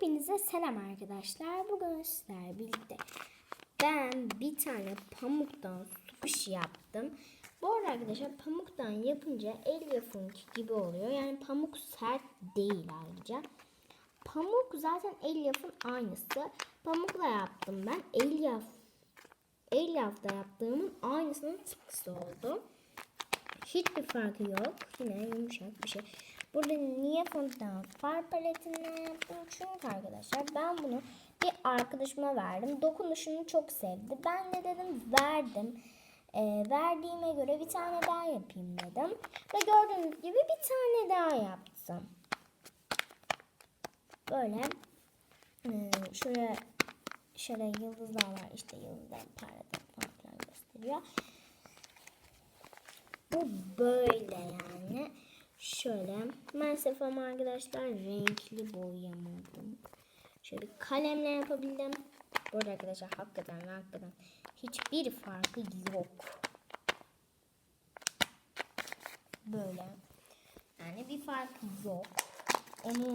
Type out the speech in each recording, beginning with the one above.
Hepinize selam arkadaşlar. Bugün sizlerle birlikte ben bir tane pamuktan sushi yaptım. Bu arada arkadaşlar pamuktan yapınca el yapımki gibi oluyor. Yani pamuk sert değil ayrıca. Pamuk zaten el yapın aynısı. Pamukla yaptım ben. El yap el yapta yaptığımın aynısının tıpkısı oldu. Hiçbir farkı yok. Yine yumuşak bir şey. Burada niye fondöten far paletinden yaptım? Çünkü arkadaşlar ben bunu bir arkadaşıma verdim. Dokunuşunu çok sevdi. Ben de dedim verdim. Ee, verdiğime göre bir tane daha yapayım dedim. Ve gördüğünüz gibi bir tane daha yaptım. Böyle e, şuraya şöyle yıldızlar var. İşte yıldızlar parladı falan gösteriyor. Bu böyle yani. Şöyle. Maalesef arkadaşlar renkli boyayamadım. Şöyle kalemle yapabildim. Bu arada arkadaşlar hakikaten hakikaten hiçbir farkı yok. Böyle. Yani bir fark yok. Onu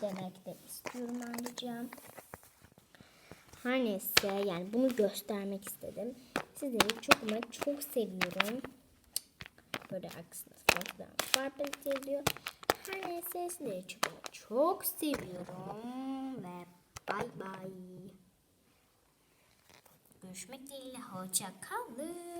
demek de istiyorum ayrıca. Her neyse yani bunu göstermek istedim. Sizleri çok ama çok seviyorum. Böyle fazla var paleti yazıyor. Her neyse sizleri çok çok seviyorum. Ve bay bay. Görüşmek dileğiyle. Hoşça kalın.